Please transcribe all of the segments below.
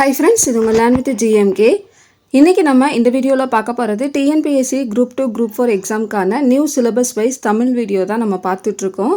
Hi friends ഇത് Malan with G M K இன்றைக்கி நம்ம இந்த வீடியோவில் பார்க்க போகிறது TNPSC group two group four எக்ஸாமுக்கான new syllabus wise Tamil video தான் நம்ம பார்த்துட்ருக்கோம்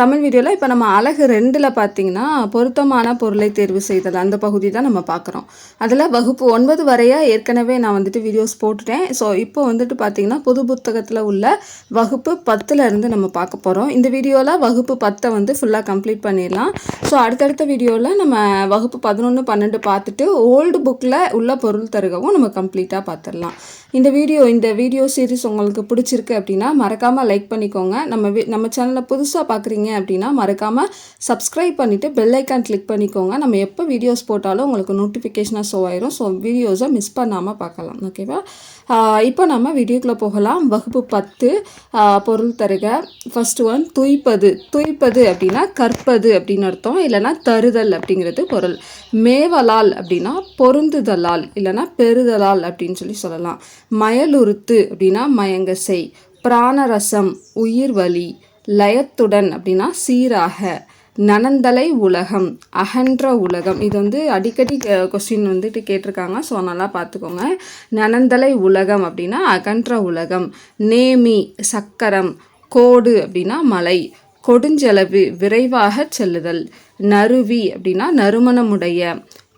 தமிழ் வீடியோவில் இப்போ நம்ம அழகு ரெண்டில் பார்த்தீங்கன்னா பொருத்தமான பொருளை தேர்வு செய்தல் அந்த பகுதி தான் நம்ம பார்க்குறோம். அதில் வகுப்பு ஒன்பது வரையாக ஏற்கனவே நான் வந்துட்டு வீடியோஸ் போட்டுட்டேன். ஸோ இப்போ வந்துட்டு பார்த்தீங்கன்னா புது புத்தகத்தில் உள்ள வகுப்பு பத்தில் இருந்து நம்ம பார்க்க போகிறோம் இந்த வீடியோவில் வகுப்பு பத்தை வந்து ஃபுல்லாக கம்ப்ளீட் பண்ணிடலாம். ஸோ அடுத்தடுத்த வீடியோவில் நம்ம வகுப்பு பதினொன்று பன்னெண்டு பார்த்துட்டு ஓல்டு புக்கில் உள்ள பொருள் தருகவும் நம்ம கம்ப்ளீட்டாக பார்த்துடலாம் இந்த வீடியோ இந்த வீடியோ சீரிஸ் உங்களுக்கு பிடிச்சிருக்கு அப்படின்னா மறக்காமல் லைக் பண்ணிக்கோங்க. நம்ம வி- நம்ம சேனலை புதுசாக பார்க்குறீங்க அப்படின்னா மறக்காமல் சப்ஸ்கிரைப் பண்ணிவிட்டு பெல் ஐக்கான் கிளிக் பண்ணிக்கோங்க. நம்ம எப்போ வீடியோஸ் போட்டாலும் உங்களுக்கு நோட்டிஃபிகேஷனாக ஷோ ஆயிரும். ஸோ வீடியோஸை மிஸ் பண்ணாமல் பார்க்கலாம் ஓகேவா இப்போ நம்ம வீடியோக்குள்ளே போகலாம். வகுப்பு பத்து பொருள் தருக. First one துய்ப்பது. துய்ப்பது அப்படின்னா கற்பது அப்படின்னு அர்த்தம். இல்லைன்னா தருதல் அப்படிங்கிறது பொருள். மேவலால் அப்படின்னா பொருந்துதலால். இல்லைன்னா பெறுதலால் அப்படின்னு சொல்லி சொல்லலாம். மயலுறுத்து அப்படின்னா மயங்க செய் பிராணரசம் உயிர் வலி லயத்துடன் அப்படின்னா சீராக நனந்தலை உலகம் அகன்ற உலகம். இது வந்து அடிக்கடி கொஸ்டின் வந்துட்டு கேட்டிருக்காங்க. ஸோ நல்லா பார்த்துக்கோங்க. நனந்தலை உலகம் அப்படின்னா அகன்ற உலகம். நேமி சக்கரம் கோடு அப்படின்னா மலை. கொடுஞ்செலவு விரைவாக செல்லுதல். நறுவி அப்படின்னா நறுமணமுடைய.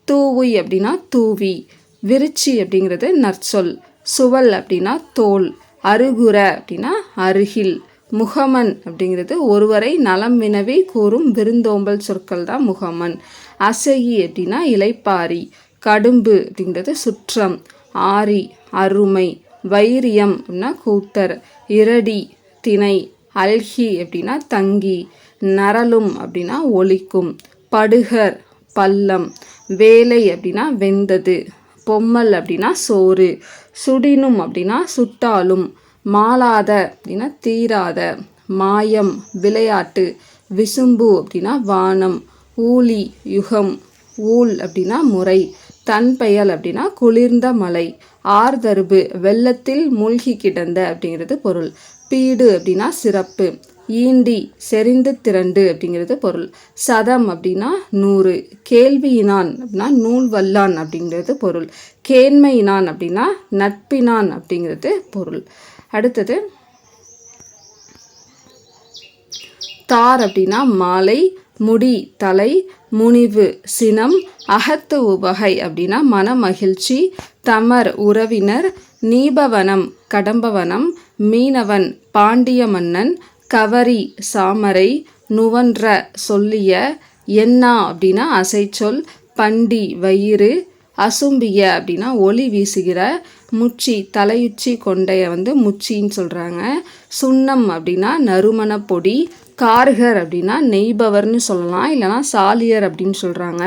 தூவி அப்படின்னா தூவி. விருச்சி அப்படிங்கிறது நற்சொல். சுவல் அப்படின்னா தோல். அருகுர அப்படின்னா அருகில். முகமன் அப்படிங்கிறது ஒருவரை நலம் வினவே கூறும் விருந்தோம்பல் சொற்கள் தான் முகமன். அசகி அப்படின்னா இலைப்பாரி கடும்பு அப்படிங்கிறது சுற்றம். ஆரி அருமை. வைரியம் அப்படின்னா கூத்தர். இரடி திணை. அல்கி அப்படின்னா தங்கி. நரலும் அப்படின்னா ஒலிக்கும். படுகர் பள்ளம். வேலை அப்படின்னா வெந்தது. பொம்மல் அப்படின்னா சோறு சுடினும் அப்படின்னா சுட்டாலும் மாளாத அப்படின்னா தீராத மாயம் விளையாட்டு விசும்பு அப்படின்னா வானம் ஊழி யுகம் ஊல் அப்படின்னா முறை தன்பெயல் அப்படின்னா குளிர்ந்த மலை ஆர்தருபு வெள்ளத்தில் மூழ்கி கிடந்த அப்படிங்கிறது பொருள் பீடு அப்படின்னா சிறப்பு ஈண்டி செறிந்து திரண்டு அப்படிங்கிறது பொருள். சதம் அப்படின்னா நூறு கேள்வியினான் அப்படின்னா நூல் வல்லான் அப்படிங்கிறது பொருள். கேண்மையினான் அப்படின்னா நட்பினான் அப்படிங்கிறது பொருள். அடுத்தது தார் அப்படின்னா மாலை முடி தலை முனிவு சினம் அகத்து உவகை அப்படின்னா மன மகிழ்ச்சி தமர் உறவினர் நீபவனம் கடம்பவனம் மீனவன் பாண்டிய மன்னன் கவரி சாமரை நுவன்ற சொல்லிய என்னா அப்படின்னா அசைச்சொல் பண்டி வயிறு அசும்பிய அப்படின்னா ஒளி வீசுகிற முச்சி தலையுச்சி கொண்டைய வந்து முச்சின்னு சொல்கிறாங்க சுண்ணம் அப்படின்னா நறுமண பொடி கார்கர் அப்படின்னா நெய்பவர்னு சொல்லலாம் இல்லைனா சாலியர் அப்படின்னு சொல்கிறாங்க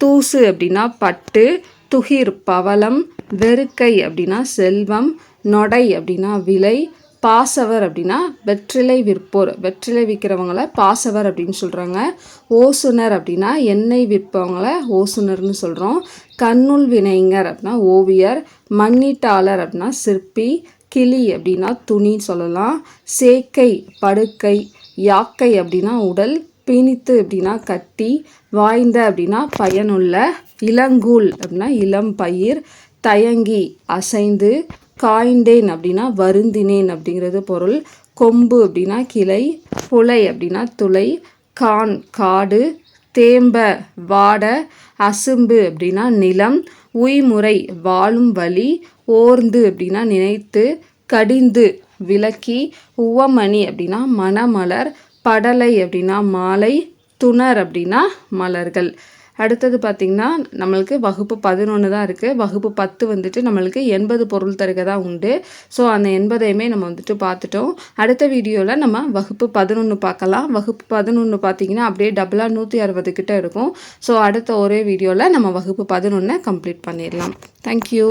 தூசு அப்படின்னா பட்டு துகிர் பவளம் வெறுக்கை அப்படின்னா செல்வம் நொடை அப்படின்னா விலை பாசவர் அப்படின்னா வெற்றிலை விற்போர். வெற்றிலை விற்கிறவங்கள பாசவர் அப்படின்னு சொல்கிறாங்க ஓசுனர் அப்படின்னா எண்ணெய் விற்பவங்கள ஓசுனர்னு சொல்கிறோம் கண்ணுள் வினைஞர் அப்படின்னா ஓவியர். மண்ணீட்டாளர் அப்படின்னா சிற்பி. கிளி அப்படின்னா துணி சொல்லலாம். சேக்கை படுக்கை யாக்கை அப்படின்னா உடல். பிணித்து அப்படின்னா கட்டி. வாய்ந்த அப்படின்னா பயனுள்ள. இளங்கூல் அப்படின்னா இளம் பயிர். தயங்கி அசைந்து. காய்ந்தேன் அப்படின்னா வருந்தினேன் அப்படிங்கிறது பொருள். கொம்பு அப்படின்னா கிளை புலை அப்படின்னா துளை கான் காடு தேம்ப வாட அசும்பு அப்படின்னா நிலம் உய்முறை வாழும் வழி ஓர்ந்து அப்படின்னா நினைத்து கடிந்து விளக்கி உவமணி அப்படின்னா மணமலர் படலை அப்படின்னா மாலை துணர் அப்படின்னா மலர்கள். அடுத்தது பார்த்திங்கன்னா நம்மளுக்கு வகுப்பு பதினொன்று தான் இருக்குது வகுப்பு பத்து வந்துட்டு நம்மளுக்கு எண்பது பொருள் தருக தான் உண்டு. ஸோ அந்த எண்பதையுமே நம்ம வந்துட்டு பார்த்துட்டோம். அடுத்த வீடியோவில் நம்ம வகுப்பு பதினொன்று பார்க்கலாம். வகுப்பு பதினொன்று பார்த்தீங்கன்னா அப்படியே டபுளாக நூற்றி அறுபது கிட்ட இருக்கும். ஸோ அடுத்த ஒரே வீடியோவில் நம்ம வகுப்பு பதினொன்றை கம்ப்ளீட் பண்ணிடலாம். தேங்க்யூ